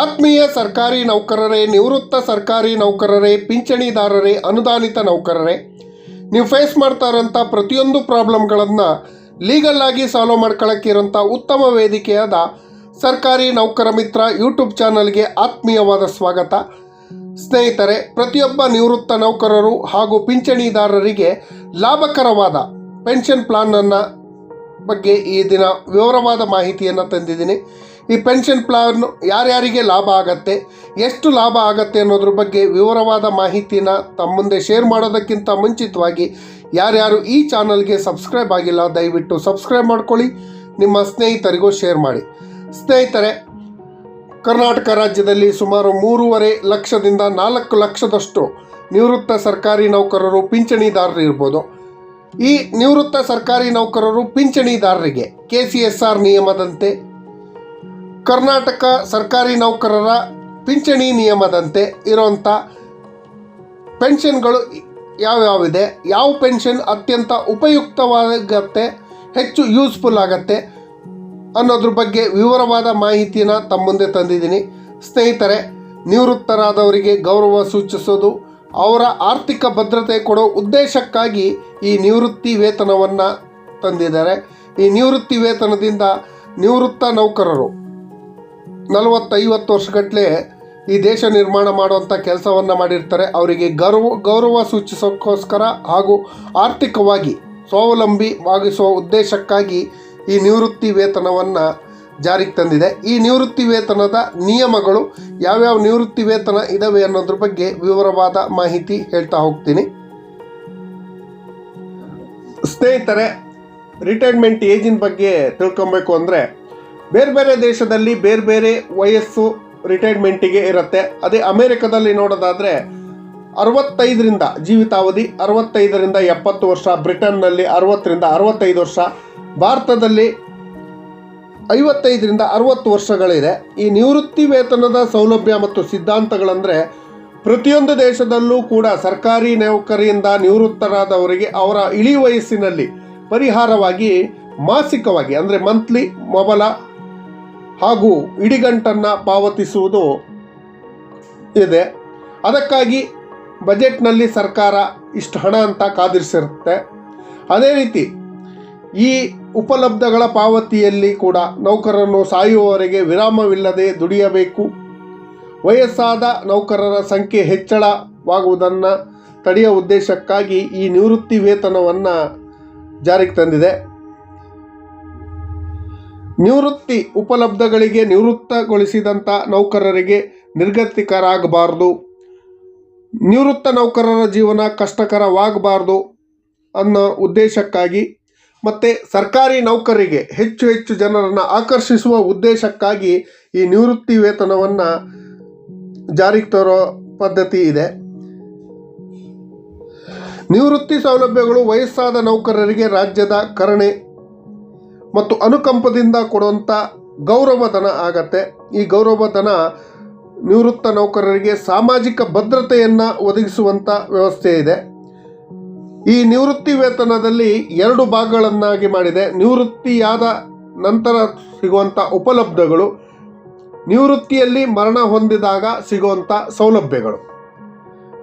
ಆತ್ಮೀಯ ಸರ್ಕಾರಿ ನೌಕರರೇ, ನಿವೃತ್ತ ಸರ್ಕಾರಿ ನೌಕರರೇ, ಪಿಂಚಣಿದಾರರೇ, ಅನುದಾನಿತ ನೌಕರರೇ, ನೀವು ಫೇಸ್ ಮಾಡ್ತಾ ಇರೋಂಥ ಪ್ರತಿಯೊಂದು ಪ್ರಾಬ್ಲಮ್ಗಳನ್ನು ಲೀಗಲ್ ಆಗಿ ಸಾಲ್ವ್ ಮಾಡ್ಕೊಳ್ಳೋಕ್ಕಿರೋಂಥ ಉತ್ತಮ ವೇದಿಕೆಯಾದ ಸರ್ಕಾರಿ ನೌಕರ ಮಿತ್ರ ಯೂಟ್ಯೂಬ್ ಚಾನಲ್ಗೆ ಆತ್ಮೀಯವಾದ ಸ್ವಾಗತ. ಸ್ನೇಹಿತರೆ, ಪ್ರತಿಯೊಬ್ಬ ನಿವೃತ್ತ ನೌಕರರು ಹಾಗೂ ಪಿಂಚಣಿದಾರರಿಗೆ ಲಾಭಕರವಾದ ಪೆನ್ಷನ್ ಪ್ಲಾನನ್ನು ಬಗ್ಗೆ ಈ ದಿನ ವಿವರವಾದ ಮಾಹಿತಿಯನ್ನು ತಂದಿದ್ದೀನಿ. ಈ ಪೆನ್ಷನ್ ಪ್ಲಾನ್ ಯಾರ್ಯಾರಿಗೆ ಲಾಭ ಆಗತ್ತೆ, ಎಷ್ಟು ಲಾಭ ಆಗತ್ತೆ ಅನ್ನೋದ್ರ ಬಗ್ಗೆ ವಿವರವಾದ ಮಾಹಿತಿನ ತಮ್ಮ ಮುಂದೆ ಶೇರ್ ಮಾಡೋದಕ್ಕಿಂತ ಮುಂಚಿತವಾಗಿ ಯಾರ್ಯಾರು ಈ ಚಾನಲ್ಗೆ ಸಬ್ಸ್ಕ್ರೈಬ್ ಆಗಿಲ್ಲ, ದಯವಿಟ್ಟು ಸಬ್ಸ್ಕ್ರೈಬ್ ಮಾಡ್ಕೊಳ್ಳಿ, ನಿಮ್ಮ ಸ್ನೇಹಿತರಿಗೂ ಶೇರ್ ಮಾಡಿ. ಸ್ನೇಹಿತರೆ, ಕರ್ನಾಟಕ ರಾಜ್ಯದಲ್ಲಿ ಸುಮಾರು ಮೂರುವರೆ ಲಕ್ಷದಿಂದ ನಾಲ್ಕು ಲಕ್ಷದಷ್ಟು ನಿವೃತ್ತ ಸರ್ಕಾರಿ ನೌಕರರು ಪಿಂಚಣಿದಾರರು ಇರ್ಬೋದು. ಈ ನಿವೃತ್ತ ಸರ್ಕಾರಿ ನೌಕರರು ಪಿಂಚಣಿದಾರರಿಗೆ ಕೆ ಸಿ ಎಸ್ ಆರ್ ನಿಯಮದಂತೆ ಕರ್ನಾಟಕ ಸರ್ಕಾರಿ ನೌಕರರ ಪಿಂಚಣಿ ನಿಯಮದಂತೆ ಇರೋಂಥ ಪೆನ್ಷನ್ಗಳು ಯಾವ್ಯಾವಿದೆ? ಯಾವ ಪೆನ್ಷನ್ ಅತ್ಯಂತ ಉಪಯುಕ್ತವಾಗತ್ತೆ, ಹೆಚ್ಚು ಯೂಸ್ಫುಲ್ ಆಗತ್ತೆ ಅನ್ನೋದ್ರ ಬಗ್ಗೆ ವಿವರವಾದ ಮಾಹಿತಿನ ತಮ್ಮ ಮುಂದೆ ತಂದಿದ್ದೀನಿ. ಸ್ನೇಹಿತರೆ, ನಿವೃತ್ತರಾದವರಿಗೆ ಗೌರವ ಸೂಚಿಸೋದು, ಅವರ ಆರ್ಥಿಕ ಭದ್ರತೆ ಕೊಡೋ ಉದ್ದೇಶಕ್ಕಾಗಿ ಈ ನಿವೃತ್ತಿ ವೇತನವನ್ನು ತಂದಿದ್ದಾರೆ. ಈ ನಿವೃತ್ತಿ ವೇತನದಿಂದ ನಿವೃತ್ತ ನೌಕರರು ನಲವತ್ತೈವತ್ತು ವರ್ಷಗಟ್ಟಲೆ ಈ ದೇಶ ನಿರ್ಮಾಣ ಮಾಡುವಂಥ ಕೆಲಸವನ್ನು ಮಾಡಿರ್ತಾರೆ. ಅವರಿಗೆ ಗೌರವ ಗೌರವ ಸೂಚಿಸೋಕ್ಕೋಸ್ಕರ ಹಾಗೂ ಆರ್ಥಿಕವಾಗಿ ಸ್ವಾವಲಂಬಿವಾಗಿಸುವ ಉದ್ದೇಶಕ್ಕಾಗಿ ಈ ನಿವೃತ್ತಿ ವೇತನವನ್ನು ಜಾರಿಗೆ ತಂದಿದೆ. ಈ ನಿವೃತ್ತಿ ವೇತನದ ನಿಯಮಗಳು ಯಾವ್ಯಾವ ನಿವೃತ್ತಿ ವೇತನ ಇದಾವೆ ಅನ್ನೋದ್ರ ಬಗ್ಗೆ ವಿವರವಾದ ಮಾಹಿತಿ ಹೇಳ್ತಾ ಹೋಗ್ತೀನಿ. ಸ್ನೇಹಿತರೆ ರಿಟೈರ್ಮೆಂಟ್ ಏಜಿನ ಬಗ್ಗೆ ತಿಳ್ಕೊಬೇಕು ಅಂದರೆ ಬೇರೆ ಬೇರೆ ದೇಶದಲ್ಲಿ ಬೇರೆ ಬೇರೆ ವಯಸ್ಸು ರಿಟೈರ್ಮೆಂಟಿಗೆ ಇರುತ್ತೆ. ಅದೇ ಅಮೇರಿಕದಲ್ಲಿ ನೋಡೋದಾದರೆ ಅರವತ್ತೈದರಿಂದ ಜೀವಿತಾವಧಿ, ಅರವತ್ತೈದರಿಂದ ಎಪ್ಪತ್ತು ವರ್ಷ, ಬ್ರಿಟನ್ನಲ್ಲಿ ಅರವತ್ತರಿಂದ ಅರವತ್ತೈದು ವರ್ಷ, ಭಾರತದಲ್ಲಿ ಐವತ್ತೈದರಿಂದ ಅರವತ್ತು ವರ್ಷಗಳಿದೆ. ಈ ನಿವೃತ್ತಿ ವೇತನದ ಸೌಲಭ್ಯ ಮತ್ತು ಸಿದ್ಧಾಂತಗಳಂದರೆ ಪ್ರತಿಯೊಂದು ದೇಶದಲ್ಲೂ ಕೂಡ ಸರ್ಕಾರಿ ನೌಕರಿಯಿಂದ ನಿವೃತ್ತರಾದವರಿಗೆ ಅವರ ಇಳಿ ವಯಸ್ಸಿನಲ್ಲಿ ಪರಿಹಾರವಾಗಿ ಮಾಸಿಕವಾಗಿ, ಅಂದರೆ ಮಂತ್ಲಿ ಮೊಬಲ ಹಾಗೂ ಇಡಿಗಂಟನ್ನು ಪಾವತಿಸುವುದು ಇದೆ. ಅದಕ್ಕಾಗಿ ಬಜೆಟ್ನಲ್ಲಿ ಸರ್ಕಾರ ಇಷ್ಟು ಹಣ ಅಂತ ಕಾದಿರಿಸಿರುತ್ತೆ. ಅದೇ ರೀತಿ ಈ ಉಪಲಬ್ಧಗಳ ಪಾವತಿಯಲ್ಲಿ ಕೂಡ ನೌಕರರನ್ನು ಸಾಯುವವರೆಗೆ ವಿರಾಮವಿಲ್ಲದೆ ದುಡಿಯಬೇಕು. ವಯಸ್ಸಾದ ನೌಕರರ ಸಂಖ್ಯೆ ಹೆಚ್ಚಳವಾಗುವುದನ್ನು ತಡೆಯುವ ಉದ್ದೇಶಕ್ಕಾಗಿ ಈ ನಿವೃತ್ತಿ ವೇತನವನ್ನು ಜಾರಿಗೆ ತಂದಿದೆ. ನಿವೃತ್ತಿ ಉಪಲಬ್ಧಗಳಿಗೆ ನಿವೃತ್ತಗೊಳಿಸಿದಂಥ ನೌಕರರಿಗೆ ನಿರ್ಗತಿಕರಾಗಬಾರ್ದು. ನಿವೃತ್ತ ನೌಕರರ ಜೀವನ ಕಷ್ಟಕರವಾಗಬಾರ್ದು ಅನ್ನೋ ಉದ್ದೇಶಕ್ಕಾಗಿ ಮತ್ತು ಸರ್ಕಾರಿ ನೌಕರಿಗೆ ಹೆಚ್ಚು ಹೆಚ್ಚು ಜನರನ್ನು ಆಕರ್ಷಿಸುವ ಉದ್ದೇಶಕ್ಕಾಗಿ ಈ ನಿವೃತ್ತಿ ವೇತನವನ್ನು ಜಾರಿಗೆ ತರೋ ಪದ್ಧತಿ ಇದೆ. ನಿವೃತ್ತಿ ಸೌಲಭ್ಯಗಳು ವಯಸ್ಸಾದ ನೌಕರರಿಗೆ ರಾಜ್ಯದ ಕರುಣೆ ಮತ್ತು ಅನುಕಂಪದಿಂದ ಕೊಡುವಂಥ ಗೌರವಧನ ಆಗತ್ತೆ. ಈ ಗೌರವಧನ ನಿವೃತ್ತ ನೌಕರರಿಗೆ ಸಾಮಾಜಿಕ ಭದ್ರತೆಯನ್ನು ಒದಗಿಸುವಂಥ ವ್ಯವಸ್ಥೆ ಇದೆ. ಈ ನಿವೃತ್ತಿ ವೇತನದಲ್ಲಿ ಎರಡು ಭಾಗಗಳನ್ನಾಗಿ ಮಾಡಿದೆ. ನಿವೃತ್ತಿಯಾದ ನಂತರ ಸಿಗುವಂಥ ಉಪಲಬ್ಧಗಳು, ನಿವೃತ್ತಿಯಲ್ಲಿ ಮರಣ ಹೊಂದಿದಾಗ ಸಿಗುವಂಥ ಸೌಲಭ್ಯಗಳು.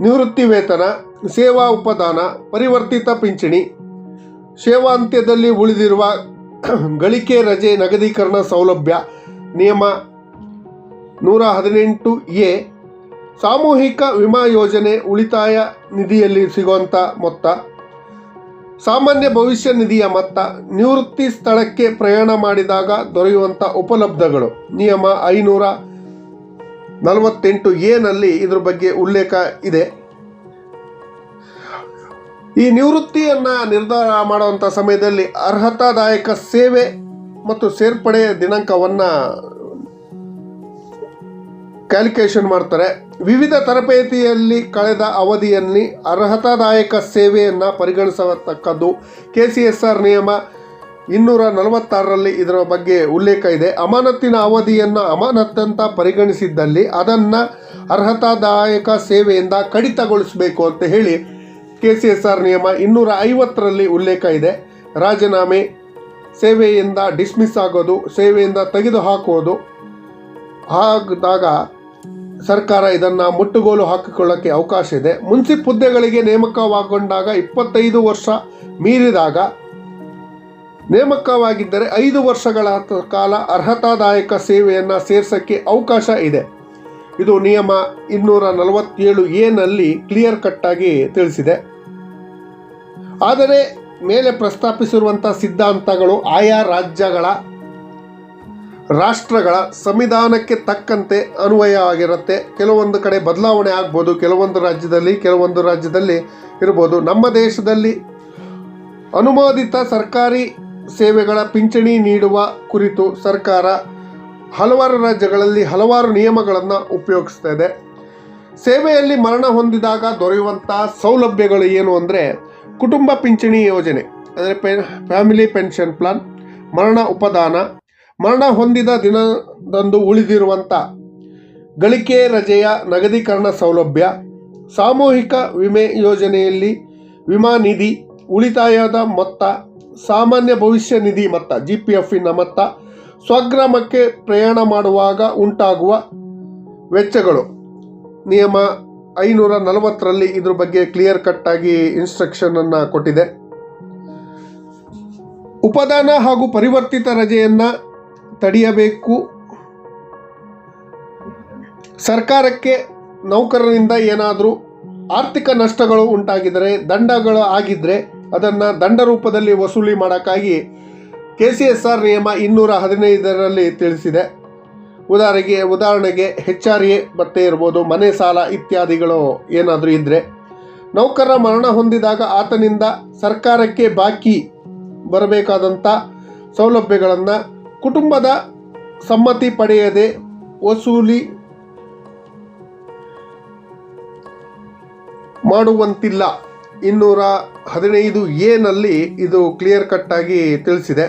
ನಿವೃತ್ತಿ ವೇತನ, ಸೇವಾ ಉಪದಾನ, ಪರಿವರ್ತಿತ ಪಿಂಚಣಿ, ಸೇವಾಂತ್ಯದಲ್ಲಿ ಉಳಿದಿರುವ ಗಳಿಕೆ ರಜೆ ನಗದೀಕರಣ ಸೌಲಭ್ಯ ನಿಯಮ ನೂರ ಹದಿನೆಂಟು ಎ, ಸಾಮೂಹಿಕ ವಿಮಾ ಯೋಜನೆ ಉಳಿತಾಯ ನಿಧಿಯಲ್ಲಿ ಸಿಗುವಂಥ ಮೊತ್ತ, ಸಾಮಾನ್ಯ ಭವಿಷ್ಯ ನಿಧಿಯ ಮೊತ್ತ, ನಿವೃತ್ತಿ ಸ್ಥಳಕ್ಕೆ ಪ್ರಯಾಣ ಮಾಡಿದಾಗ ದೊರೆಯುವಂಥ ಉಪಲಬ್ಧಗಳು, ನಿಯಮ ಐನೂರ ನಲವತ್ತೆಂಟು ಎನಲ್ಲಿ ಇದ್ರ ಬಗ್ಗೆ ಉಲ್ಲೇಖ ಇದೆ. ಈ ನಿವೃತ್ತಿಯನ್ನು ನಿರ್ಧಾರ ಮಾಡುವಂಥ ಸಮಯದಲ್ಲಿ ಅರ್ಹತಾದಾಯಕ ಸೇವೆ ಮತ್ತು ಸೇರ್ಪಡೆಯ ದಿನಾಂಕವನ್ನು ಕ್ಯಾಲ್ಕುಲೇಷನ್ ಮಾಡ್ತಾರೆ. ವಿವಿಧ ತರಬೇತಿಯಲ್ಲಿ ಕಳೆದ ಅವಧಿಯಲ್ಲಿ ಅರ್ಹತಾದಾಯಕ ಸೇವೆಯನ್ನು ಪರಿಗಣಿಸತಕ್ಕದ್ದು ಕೆ ಸಿ ಎಸ್ ಆರ್ ನಿಯಮ ಇನ್ನೂರ ನಲವತ್ತಾರರಲ್ಲಿ ಇದರ ಬಗ್ಗೆ ಉಲ್ಲೇಖ ಇದೆ. ಅಮಾನತ್ತಿನ ಅವಧಿಯನ್ನು ಅಮಾನತ್ತಂತ ಪರಿಗಣಿಸಿದ್ದಲ್ಲಿ ಅದನ್ನು ಅರ್ಹತಾದಾಯಕ ಸೇವೆಯಿಂದ ಕಡಿತಗೊಳಿಸಬೇಕು ಅಂತ ಹೇಳಿ ಕೆ ಸಿ ಎಸ್ ಆರ್ ನಿಯಮ ಇನ್ನೂರ ಐವತ್ತರಲ್ಲಿ ಉಲ್ಲೇಖ ಇದೆ. ರಾಜೀನಾಮೆ ಸೇವೆಯಿಂದ ಡಿಸ್ಮಿಸ್ ಆಗೋದು, ಸೇವೆಯಿಂದ ತೆಗೆದುಹಾಕುವುದು ಹಾಕಿದಾಗ ಸರ್ಕಾರ ಇದನ್ನು ಮುಟ್ಟುಗೋಲು ಹಾಕಿಕೊಳ್ಳೋಕ್ಕೆ ಅವಕಾಶ ಇದೆ. ಮುನ್ಸಿಪ್ ಹುದ್ದೆಗಳಿಗೆ ನೇಮಕವಾಗೊಂಡಾಗ ಇಪ್ಪತ್ತೈದು ವರ್ಷ ಮೀರಿದಾಗ ನೇಮಕವಾಗಿದ್ದರೆ ಐದು ವರ್ಷಗಳ ಕಾಲ ಅರ್ಹತಾದಾಯಕ ಸೇವೆಯನ್ನು ಸೇರ್ಸೋಕ್ಕೆ ಅವಕಾಶ ಇದೆ. ಇದು ನಿಯಮ ಇನ್ನೂರ ನಲವತ್ತೇಳು ಎನಲ್ಲಿ ಕ್ಲಿಯರ್ ಕಟ್ಟಾಗಿ ತಿಳಿಸಿದೆ. ಆದರೆ ಮೇಲೆ ಪ್ರಸ್ತಾಪಿಸಿರುವಂಥ ಸಿದ್ಧಾಂತಗಳು ಆಯಾ ರಾಜ್ಯಗಳ ರಾಷ್ಟ್ರಗಳ ಸಂವಿಧಾನಕ್ಕೆ ತಕ್ಕಂತೆ ಅನ್ವಯ ಆಗಿರುತ್ತೆ. ಕೆಲವೊಂದು ಕಡೆ ಬದಲಾವಣೆ ಆಗ್ಬೋದು, ಕೆಲವೊಂದು ರಾಜ್ಯದಲ್ಲಿ ಕೆಲವೊಂದು ರಾಜ್ಯದಲ್ಲಿ ಇರ್ಬೋದು. ನಮ್ಮ ದೇಶದಲ್ಲಿ ಅನುಮೋದಿತ ಸರ್ಕಾರಿ ಸೇವೆಗಳ ಪಿಂಚಣಿ ನೀಡುವ ಕುರಿತು ಸರ್ಕಾರ ಹಲವಾರು ರಾಜ್ಯಗಳಲ್ಲಿ ಹಲವಾರು ನಿಯಮಗಳನ್ನು ಉಪಯೋಗಿಸ್ತಾ ಸೇವೆಯಲ್ಲಿ ಮರಣ ಹೊಂದಿದಾಗ ದೊರೆಯುವಂಥ ಸೌಲಭ್ಯಗಳು ಏನು ಅಂದರೆ ಕುಟುಂಬ ಪಿಂಚಣಿ ಯೋಜನೆ, ಅಂದರೆ ಪೆ ಫ್ಯಾಮಿಲಿ ಪೆನ್ಷನ್ ಪ್ಲಾನ್ ಮರಣ ಉಪದಾನ, ಮರಣ ಹೊಂದಿದ ದಿನದಂದು ಉಳಿದಿರುವಂಥ ಗಳಿಕೆ ರಜೆಯ ನಗದೀಕರಣ ಸೌಲಭ್ಯ, ಸಾಮೂಹಿಕ ವಿಮೆ ಯೋಜನೆಯಲ್ಲಿ ವಿಮಾ ನಿಧಿ, ಉಳಿತಾಯದ ಮೊತ್ತ, ಸಾಮಾನ್ಯ ಭವಿಷ್ಯ ನಿಧಿ ಮೊತ್ತ ಜಿ ಪಿ ಎಫಿನ ಮೊತ್ತ, ಸ್ವಗ್ರಾಮಕ್ಕೆ ಪ್ರಯಾಣ ಮಾಡುವಾಗ ಉಂಟಾಗುವ ವೆಚ್ಚಗಳು, ನಿಯಮ ಐನೂರ ನಲವತ್ತರಲ್ಲಿ ಇದ್ರ ಬಗ್ಗೆ ಕ್ಲಿಯರ್ ಕಟ್ ಆಗಿ ಇನ್ಸ್ಟ್ರಕ್ಷನ್ ಅನ್ನ ಕೊಟ್ಟಿದೆ. ಉಪದಾನ ಹಾಗೂ ಪರಿವರ್ತಿತ ರಜೆಯನ್ನ ತಡೆಯಬೇಕು. ಸರ್ಕಾರಕ್ಕೆ ನೌಕರರಿಂದ ಏನಾದರೂ ಆರ್ಥಿಕ ನಷ್ಟಗಳು ಉಂಟಾಗಿದ್ದರೆ ದಂಡಗಳು ಆಗಿದ್ದರೆ ಅದನ್ನು ದಂಡ ರೂಪದಲ್ಲಿ ವಸೂಲಿ ಮಾಡೋಕ್ಕಾಗಿ ಕೆ ಸಿ ಎಸ್ ಆರ್ ನಿಯಮ ಇನ್ನೂರ ಹದಿನೈದರಲ್ಲಿ ತಿಳಿಸಿದೆ. ಉದಾಹರಣೆಗೆ ಉದಾಹರಣೆಗೆ ಹೆಚ್ ಆರ್ ಎ ಭತ್ತೆ ಇರ್ಬೋದು, ಮನೆ ಸಾಲ ಇತ್ಯಾದಿಗಳು ಏನಾದರೂ ಇದ್ದರೆ ನೌಕರ ಮರಣ ಹೊಂದಿದಾಗ ಆತನಿಂದ ಸರ್ಕಾರಕ್ಕೆ ಬಾಕಿ ಬರಬೇಕಾದಂಥ ಸೌಲಭ್ಯಗಳನ್ನು ಕುಟುಂಬದ ಸಮ್ಮತಿ ಪಡೆಯದೆ ವಸೂಲಿ ಮಾಡುವಂತಿಲ್ಲ. ಇನ್ನೂರ ಹದಿನೈದು ಎನಲ್ಲಿ ಇದು ಕ್ಲಿಯರ್ ಕಟ್ ಆಗಿ ತಿಳಿಸಿದೆ.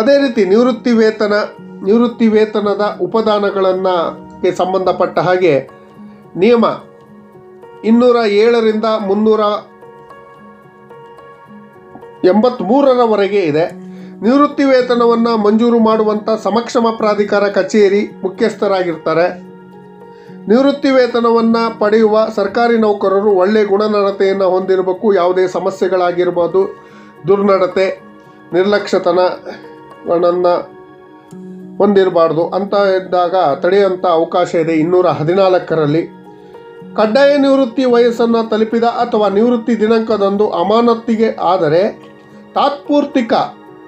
ಅದೇ ರೀತಿ ನಿವೃತ್ತಿ ವೇತನ ನಿವೃತ್ತಿ ವೇತನದ ಉಪದಾನಗಳನ್ನು ಸಂಬಂಧಪಟ್ಟ ಹಾಗೆ ನಿಯಮ ಇನ್ನೂರ ಏಳರಿಂದ ಮುನ್ನೂರ ಎಂಬತ್ತ್ಮೂರರವರೆಗೆ ಇದೆ. ನಿವೃತ್ತಿ ವೇತನವನ್ನು ಮಂಜೂರು ಮಾಡುವಂಥ ಸಮಕ್ಷಮ ಪ್ರಾಧಿಕಾರ ಕಚೇರಿ ಮುಖ್ಯಸ್ಥರಾಗಿರ್ತಾರೆ. ನಿವೃತ್ತಿ ವೇತನವನ್ನು ಪಡೆಯುವ ಸರ್ಕಾರಿ ನೌಕರರು ಒಳ್ಳೆ ಗುಣನಡತೆಯನ್ನು ಹೊಂದಿರಬೇಕು, ಯಾವುದೇ ಸಮಸ್ಯೆಗಳಾಗಿರ್ಬೋದು, ದುರ್ನಡತೆ ನಿರ್ಲಕ್ಷ್ಯತನಗಳನ್ನು ಹೊಂದಿರಬಾರ್ದು ಅಂತ ಇದ್ದಾಗ ತಡೆಯುವಂಥ ಅವಕಾಶ ಇದೆ ಇನ್ನೂರ ಹದಿನಾಲ್ಕರಲ್ಲಿ. ಕಡ್ಡಾಯ ನಿವೃತ್ತಿ ವಯಸ್ಸನ್ನು ತಲುಪಿದ ಅಥವಾ ನಿವೃತ್ತಿ ದಿನಾಂಕದಂದು ಅಮಾನತ್ತಿಗೆ ಆದರೆ ತಾತ್ಪೂರ್ತಿಕ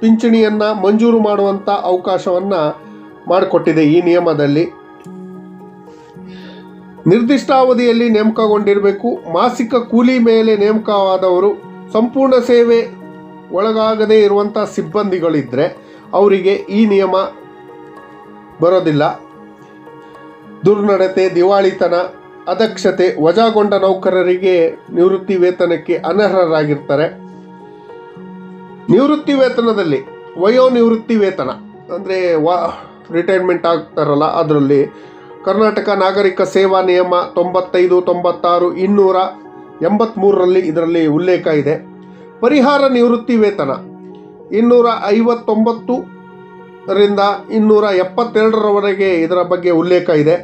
ಪಿಂಚಣಿಯನ್ನು ಮಂಜೂರು ಮಾಡುವಂಥ ಅವಕಾಶವನ್ನು ಮಾಡಿಕೊಟ್ಟಿದೆ ಈ ನಿಯಮದಲ್ಲಿ. ನಿರ್ದಿಷ್ಟ ಅವಧಿಯಲ್ಲಿ ನೇಮಕಗೊಂಡಿರಬೇಕು. ಮಾಸಿಕ ಕೂಲಿ ಮೇಲೆ ನೇಮಕವಾದವರು ಸಂಪೂರ್ಣ ಸೇವೆ ಒಳಗಾಗದೇ ಇರುವಂಥ ಸಿಬ್ಬಂದಿಗಳಿದ್ದರೆ ಅವರಿಗೆ ಈ ನಿಯಮ ಬರೋದಿಲ್ಲ. ದುರ್ನಡತೆ, ದಿವಾಳಿತನ ಅದಕ್ಷತೆ ವಜಾಗೊಂಡ ನೌಕರರಿಗೆ ನಿವೃತ್ತಿ ವೇತನಕ್ಕೆ ಅನರ್ಹರಾಗಿರ್ತಾರೆ. ನಿವೃತ್ತಿ ವೇತನದಲ್ಲಿ ವಯೋ ನಿವೃತ್ತಿ ವೇತನ ಅಂದರೆ ವಾ ರಿಟೈರ್ಮೆಂಟ್ ಆಗ್ತಾರಲ್ಲ ಅದರಲ್ಲಿ. ಕರ್ನಾಟಕ ನಾಗರಿಕ ಸೇವಾ ನಿಯಮ ತೊಂಬತ್ತೈದು, ತೊಂಬತ್ತಾರು, ಇನ್ನೂರ ಎಂಬತ್ತ್ಮೂರರಲ್ಲಿ ಇದರಲ್ಲಿ ಉಲ್ಲೇಖ ಇದೆ. ಪರಿಹಾರ ನಿವೃತ್ತಿ ವೇತನ ಇನ್ನೂರ ಐವತ್ತೊಂಬತ್ತು ರಿಂದ ಇನ್ನೂರ ಎಪ್ಪತ್ತೆರಡರವರೆಗೆ ಇದರ ಬಗ್ಗೆ ಉಲ್ಲೇಖ ಇದೆ.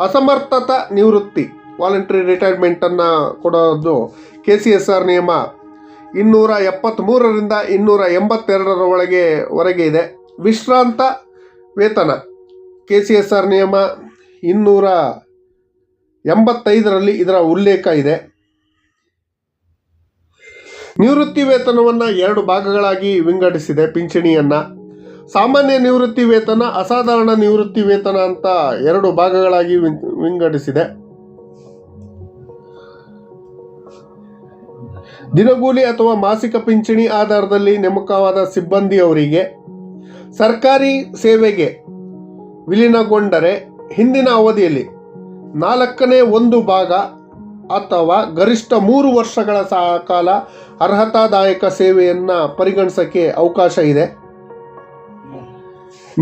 ಅಸಮರ್ಥತ ನಿವೃತ್ತಿ ವಾಲಂಟ್ರಿ ರಿಟೈರ್ಮೆಂಟನ್ನು ಕೊಡೋದು ಕೆ ಸಿ ಎಸ್ ಆರ್ ನಿಯಮ ಇನ್ನೂರ ಎಪ್ಪತ್ತ್ಮೂರರಿಂದ ಇನ್ನೂರ ಎಂಬತ್ತೆರಡರ ಒಳಗೆ ವರೆಗೆ ಇದೆ. ವಿಶ್ರಾಂತ ವೇತನ ಕೆ ಸಿ ಎಸ್ ಆರ್ ನಿಯಮ ಇನ್ನೂರ ಎಂಬತ್ತೈದರಲ್ಲಿ ಇದರ ಉಲ್ಲೇಖ ಇದೆ. ನಿವೃತ್ತಿ ವೇತನವನ್ನು ಎರಡು ಭಾಗಗಳಾಗಿ ವಿಂಗಡಿಸಿದೆ ಪಿಂಚಣಿಯನ್ನು. ಸಾಮಾನ್ಯ ನಿವೃತ್ತಿ ವೇತನ, ಅಸಾಧಾರಣ ನಿವೃತ್ತಿ ವೇತನ ಅಂತ ಎರಡು ಭಾಗಗಳಾಗಿ ವಿಂಗ್- ವಿಂಗಡಿಸಿದೆ. ದಿನಗೂಲಿ ಅಥವಾ ಮಾಸಿಕ ಪಿಂಚಣಿ ಆಧಾರದಲ್ಲಿ ನೇಮಕವಾದ ಸಿಬ್ಬಂದಿಯವರಿಗೆ ಸರ್ಕಾರಿ ಸೇವೆಗೆ ವಿಲೀನಗೊಂಡರೆ ಹಿಂದಿನ ಅವಧಿಯಲ್ಲಿ ನಾಲ್ಕನೇ ಒಂದು ಭಾಗ ಅಥವಾ ಗರಿಷ್ಠ ಮೂರು ವರ್ಷಗಳ ಕಾಲ ಅರ್ಹತಾದಾಯಕ ಸೇವೆಯನ್ನು ಪರಿಗಣಿಸೋಕ್ಕೆ ಅವಕಾಶ ಇದೆ.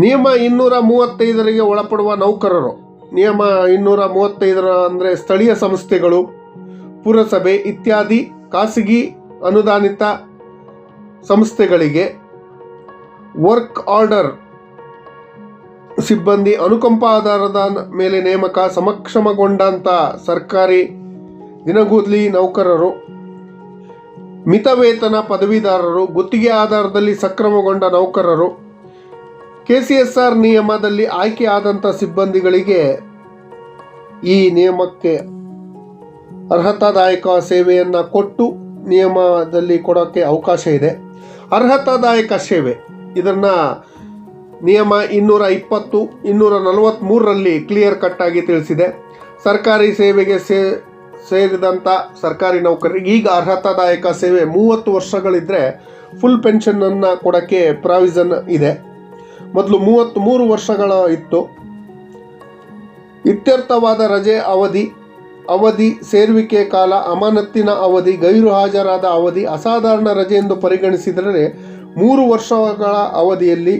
ನಿಯಮ ಇನ್ನೂರ ಮೂವತ್ತೈದರಿಗೆ ಒಳಪಡುವ ನೌಕರರು. ನಿಯಮ ಇನ್ನೂರ ಮೂವತ್ತೈದರ ಅಂದರೆ ಸ್ಥಳೀಯ ಸಂಸ್ಥೆಗಳು, ಪುರಸಭೆ ಇತ್ಯಾದಿ ಖಾಸಗಿ ಅನುದಾನಿತ ಸಂಸ್ಥೆಗಳಿಗೆ ವರ್ಕ್ ಆರ್ಡರ್ ಸಿಬ್ಬಂದಿ ಅನುಕಂಪ ಆಧಾರದ ಮೇಲೆ ನೇಮಕ ಸಮಕ್ಷಮಗೊಂಡಂಥ ಸರ್ಕಾರಿ ದಿನಗೂದ್ಲಿ ನೌಕರರು, ಮಿತವೇತನ ಪದವೀಧರರು, ಗುತ್ತಿಗೆ ಆಧಾರದಲ್ಲಿ ಸಕ್ರಮಗೊಂಡ ನೌಕರರು ಕೆಸಿಎಸ್ಆರ್ ನಿಯಮದಲ್ಲಿ ಆಯ್ಕೆ ಆದಂಥ ಸಿಬ್ಬಂದಿಗಳಿಗೆ ಈ ನಿಯಮಕ್ಕೆ ಅರ್ಹತಾದಾಯಕ ಸೇವೆಯನ್ನು ಕೊಟ್ಟು ನಿಯಮದಲ್ಲಿ ಕೊಡೋಕ್ಕೆ ಅವಕಾಶ ಇದೆ. ಅರ್ಹತಾದಾಯಕ ಸೇವೆ, ಇದನ್ನು ನಿಯಮ ಇನ್ನೂರ ಇಪ್ಪತ್ತು, ಇನ್ನೂರ ನಲವತ್ತ್ಮೂರರಲ್ಲಿ ಕ್ಲಿಯರ್ ಕಟ್ ಆಗಿ ತಿಳಿಸಿದೆ. ಸರ್ಕಾರಿ ಸೇವೆಗೆ ಸೇ, ಸೇರಿದಂಥ ಸರ್ಕಾರಿ ನೌಕರರಿಗೆ ಈಗ ಅರ್ಹತಾದಾಯಕ ಸೇವೆ ಮೂವತ್ತು ವರ್ಷಗಳಿದ್ದರೆ ಫುಲ್ ಪೆನ್ಷನನ್ನು ಕೊಡೋಕ್ಕೆ ಪ್ರಾವಿಸನ್ ಇದೆ. ಮೊದಲು ಮೂವತ್ತ್ಮೂರು ವರ್ಷಗಳ ಇತ್ತು. ಇತ್ಯರ್ಥವಾದ ರಜೆ ಅವಧಿ ಅವಧಿ ಸೇರುವಿಕೆ ಕಾಲ, ಅಮಾನತ್ತಿನ ಅವಧಿ, ಗೈರು ಹಾಜರಾದ ಅವಧಿ, ಅಸಾಧಾರಣ ರಜೆ ಎಂದು ಪರಿಗಣಿಸಿದರೆ ಮೂರು ವರ್ಷಗಳ ಅವಧಿಯಲ್ಲಿ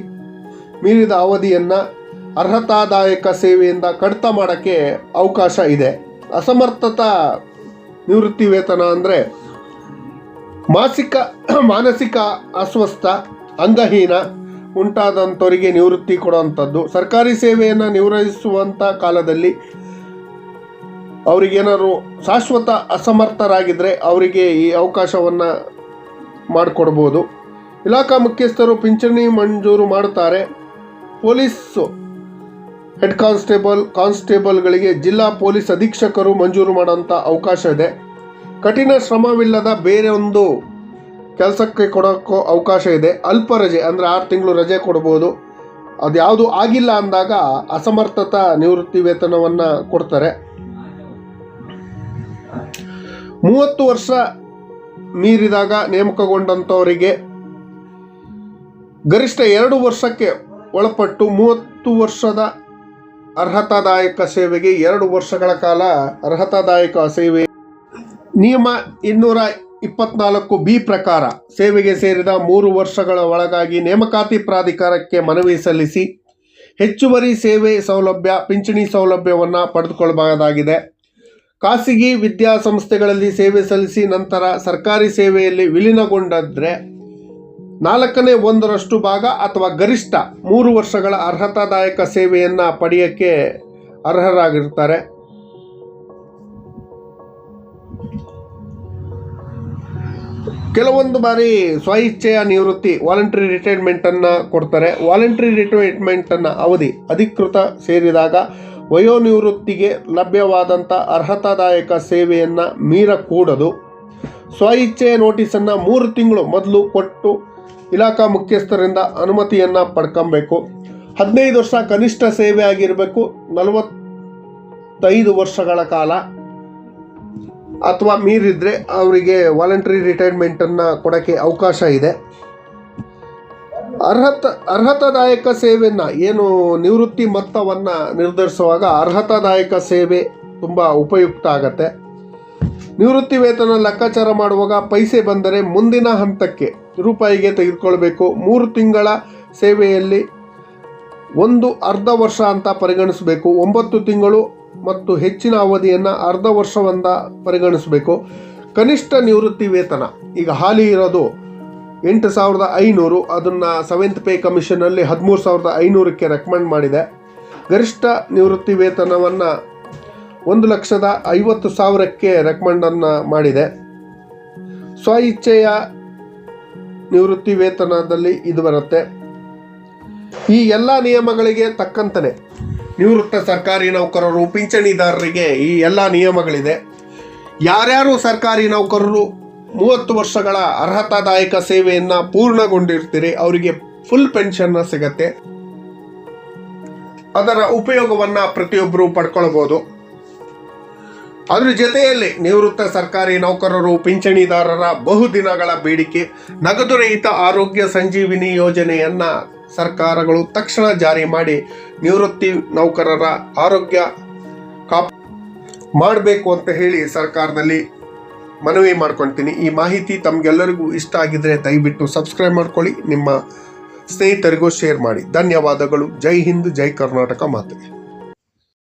ಮೀರಿದ ಅವಧಿಯನ್ನು ಅರ್ಹತಾದಾಯಕ ಸೇವೆಯಿಂದ ಕಡಿತ ಮಾಡೋಕ್ಕೆ ಅವಕಾಶ ಇದೆ. ಅಸಮರ್ಥತಾ ನಿವೃತ್ತಿ ವೇತನ ಅಂದರೆ ಮಾಸಿಕ, ಮಾನಸಿಕ ಅಸ್ವಸ್ಥ, ಅಂಗಹೀನ ಉಂಟಾದಂಥವರಿಗೆ ನಿವೃತ್ತಿ ಕೊಡುವಂಥದ್ದು. ಸರ್ಕಾರಿ ಸೇವೆಯನ್ನು ನಿರ್ವಹಿಸುವಂಥ ಕಾಲದಲ್ಲಿ ಅವರಿಗೇನಾದ್ರು ಶಾಶ್ವತ ಅಸಮರ್ಥರಾಗಿದ್ದರೆ ಅವರಿಗೆ ಈ ಅವಕಾಶವನ್ನು ಮಾಡಿಕೊಡ್ಬೋದು. ಇಲಾಖಾ ಮುಖ್ಯಸ್ಥರು ಪಿಂಚಣಿ ಮಂಜೂರು ಮಾಡುತ್ತಾರೆ. ಪೊಲೀಸು ಹೆಡ್ ಕಾನ್ಸ್ಟೇಬಲ್, ಕಾನ್ಸ್ಟೇಬಲ್ಗಳಿಗೆ ಜಿಲ್ಲಾ ಪೊಲೀಸ್ ಅಧೀಕ್ಷಕರು ಮಂಜೂರು ಮಾಡೋಂಥ ಅವಕಾಶ ಇದೆ. ಕಠಿಣ ಶ್ರಮವಿಲ್ಲದ ಬೇರೆ ಒಂದು ಕೆಲಸಕ್ಕೆ ಕೊಡೋಕ್ಕೂ ಅವಕಾಶ ಇದೆ. ಅಲ್ಪ ರಜೆ, ಅಂದರೆ ಆರು ತಿಂಗಳು ರಜೆ ಕೊಡ್ಬೋದು. ಅದ್ಯಾವುದು ಆಗಿಲ್ಲ ಅಂದಾಗ ಅಸಮರ್ಥತಾ ನಿವೃತ್ತಿ ವೇತನವನ್ನು ಕೊಡ್ತಾರೆ. ಮೂವತ್ತು ವರ್ಷ ಮೀರಿದಾಗ ನೇಮಕಗೊಂಡಂಥವರಿಗೆ ಗರಿಷ್ಠ ಎರಡು ವರ್ಷಕ್ಕೆ ಒಳಪಟ್ಟು ಮೂವತ್ತು ವರ್ಷದ ಅರ್ಹತಾದಾಯಕ ಸೇವೆಗೆ ಎರಡು ವರ್ಷಗಳ ಕಾಲ ಅರ್ಹತಾದಾಯಕ ಸೇವೆ. ನಿಯಮ ಇನ್ನೂರ ಇಪ್ಪತ್ನಾಲ್ಕು ಬಿ ಪ್ರಕಾರ ಸೇವೆಗೆ ಸೇರಿದ ಮೂರು ವರ್ಷಗಳ ಒಳಗಾಗಿ ನೇಮಕಾತಿ ಪ್ರಾಧಿಕಾರಕ್ಕೆ ಮನವಿ ಸಲ್ಲಿಸಿ ಹೆಚ್ಚುವರಿ ಸೇವೆ ಸೌಲಭ್ಯ, ಪಿಂಚಣಿ ಸೌಲಭ್ಯವನ್ನು ಪಡೆದುಕೊಳ್ಳಬಹುದಾಗಿದೆ. ಖಾಸಗಿ ವಿದ್ಯಾಸಂಸ್ಥೆಗಳಲ್ಲಿ ಸೇವೆ ಸಲ್ಲಿಸಿ ನಂತರ ಸರ್ಕಾರಿ ಸೇವೆಯಲ್ಲಿ ವಿಲೀನಗೊಂಡಿದ್ರೆ ನಾಲ್ಕನೇ ಒಂದರಷ್ಟು ಭಾಗ ಅಥವಾ ಗರಿಷ್ಠ ಮೂರು ವರ್ಷಗಳ ಅರ್ಹತಾದಾಯಕ ಸೇವೆಯನ್ನು ಪಡೆಯೋಕ್ಕೆ ಅರ್ಹರಾಗಿರ್ತಾರೆ ಕೆಲವೊಂದು ಬಾರಿ ಸ್ವಇಚ್ಛೆಯ ನಿವೃತ್ತಿ ವಾಲಂಟ್ರಿ ರಿಟೈರ್ಮೆಂಟನ್ನು ಕೊಡ್ತಾರೆ. ವಾಲಂಟ್ರಿ ರಿಟೈರ್ಮೆಂಟನ್ನು ಅವಧಿ ಅಧಿಕೃತ ಸೇರಿದಾಗ ವಯೋನಿವೃತ್ತಿಗೆ ಲಭ್ಯವಾದಂಥ ಅರ್ಹತಾದಾಯಕ ಸೇವೆಯನ್ನು ಮೀರಕೂಡದು. ಸ್ವಇಚ್ಛೆಯ ನೋಟಿಸನ್ನು ಮೂರು ತಿಂಗಳು ಮೊದಲು ಕೊಟ್ಟು ಇಲಾಖಾ ಮುಖ್ಯಸ್ಥರಿಂದ ಅನುಮತಿಯನ್ನು ಪಡ್ಕೊಬೇಕು. ಹದಿನೈದು ವರ್ಷ ಕನಿಷ್ಠ ಸೇವೆ ಆಗಿರಬೇಕು. ನಲವತ್ತೈದು ವರ್ಷಗಳ ಕಾಲ. ಅಥವಾ ಮೀರಿದ್ರೆ ಅವರಿಗೆ ವಾಲಂಟ್ರಿ ರಿಟೈರ್ಮೆಂಟನ್ನು ಕೊಡೋಕ್ಕೆ ಅವಕಾಶ ಇದೆ. ಅರ್ಹತ, ಅರ್ಹತಾದಾಯಕ ಸೇವೆಯನ್ನು ಏನು ನಿವೃತ್ತಿ ಮೊತ್ತವನ್ನು ನಿರ್ಧರಿಸುವಾಗ ಅರ್ಹತಾದಾಯಕ ಸೇವೆ ತುಂಬ ಉಪಯುಕ್ತ ಆಗತ್ತೆ. ನಿವೃತ್ತಿ ವೇತನ ಲೆಕ್ಕಾಚಾರ ಮಾಡುವಾಗ ಪೈಸೆ ಬಂದರೆ ಮುಂದಿನ ಹಂತಕ್ಕೆ ರೂಪಾಯಿಗೆ ತೆಗೆದುಕೊಳ್ಬೇಕು. ಮೂರು ತಿಂಗಳ ಸೇವೆಯಲ್ಲಿ ಒಂದು ಅರ್ಧ ವರ್ಷ ಅಂತ ಪರಿಗಣಿಸಬೇಕು. ಒಂಬತ್ತು ತಿಂಗಳು ಮತ್ತು ಹೆಚ್ಚಿನ ಅವಧಿಯನ್ನು ಅರ್ಧ ವರ್ಷವಂದ ಪರಿಗಣಿಸಬೇಕು. ಕನಿಷ್ಠ ನಿವೃತ್ತಿ ವೇತನ. ಈಗ ಹಾಲಿ ಇರೋದು ಎಂಟು ಸಾವಿರದ ಐನೂರು. ಅದನ್ನು ಸೆವೆಂತ್ ಪೇ ಕಮಿಷನಲ್ಲಿ ಹದಿಮೂರು ಸಾವಿರದ ಐನೂರಕ್ಕೆ ರೆಕಮೆಂಡ್ ಮಾಡಿದೆ. ಗರಿಷ್ಠ ನಿವೃತ್ತಿ ವೇತನವನ್ನು ಒಂದು ಲಕ್ಷದ ಐವತ್ತು ಸಾವಿರಕ್ಕೆ ರೆಕಮೆಂಡನ್ನು ಮಾಡಿದೆ. ಸ್ವ ಇಚ್ಛೆಯ ನಿವೃತ್ತಿ ವೇತನದಲ್ಲಿ ಇದು ಬರುತ್ತೆ. ಈ ಎಲ್ಲ ನಿಯಮಗಳಿಗೆ ತಕ್ಕಂತಲೇ ನಿವೃತ್ತ ಸರ್ಕಾರಿ ನೌಕರರು, ಪಿಂಚಣಿದಾರರಿಗೆ ಈ ಎಲ್ಲ ನಿಯಮಗಳಿದೆ. ಯಾರ್ಯಾರು ಸರ್ಕಾರಿ ನೌಕರರು ಮೂವತ್ತು ವರ್ಷಗಳ ಅರ್ಹತಾದಾಯಕ ಸೇವೆಯನ್ನು ಪೂರ್ಣಗೊಂಡಿರ್ತೀರಿ, ಅವರಿಗೆ ಫುಲ್ ಪೆನ್ಷನ್ ಸಿಗತ್ತೆ. ಅದರ ಉಪಯೋಗವನ್ನು ಪ್ರತಿಯೊಬ್ಬರು ಪಡ್ಕೊಳ್ಬೋದು. ಅದ್ರ ಜೊತೆಯಲ್ಲಿ ನಿವೃತ್ತ ಸರ್ಕಾರಿ ನೌಕರರು, ಪಿಂಚಣಿದಾರರ ಬಹುದಿನಗಳ ಬೇಡಿಕೆ ನಗದುರಹಿತ ಆರೋಗ್ಯ ಸಂಜೀವಿನಿ ಯೋಜನೆಯನ್ನ ಸರ್ಕಾರಗಳು ತಕ್ಷಣ ಜಾರಿ ಮಾಡಿ ನಿವೃತ್ತಿ ನೌಕರರ ಆರೋಗ್ಯ ಕಾಪ್ ಮಾಡಬೇಕು ಅಂತ ಹೇಳಿ ಸರ್ಕಾರದಲ್ಲಿ ಮನವಿ ಮಾಡ್ಕೊಳ್ತೀನಿ ಈ ಮಾಹಿತಿ ತಮಗೆಲ್ಲರಿಗೂ ಇಷ್ಟ ಆಗಿದ್ರೆ ದಯವಿಟ್ಟು ಸಬ್ಸ್ಕ್ರೈಬ್ ಮಾಡ್ಕೊಳ್ಳಿ. ನಿಮ್ಮ ಸ್ನೇಹಿತರಿಗೂ ಶೇರ್ ಮಾಡಿ. ಧನ್ಯವಾದಗಳು. ಜೈ ಹಿಂದ್, ಜೈ ಕರ್ನಾಟಕ ಮಾತೆ.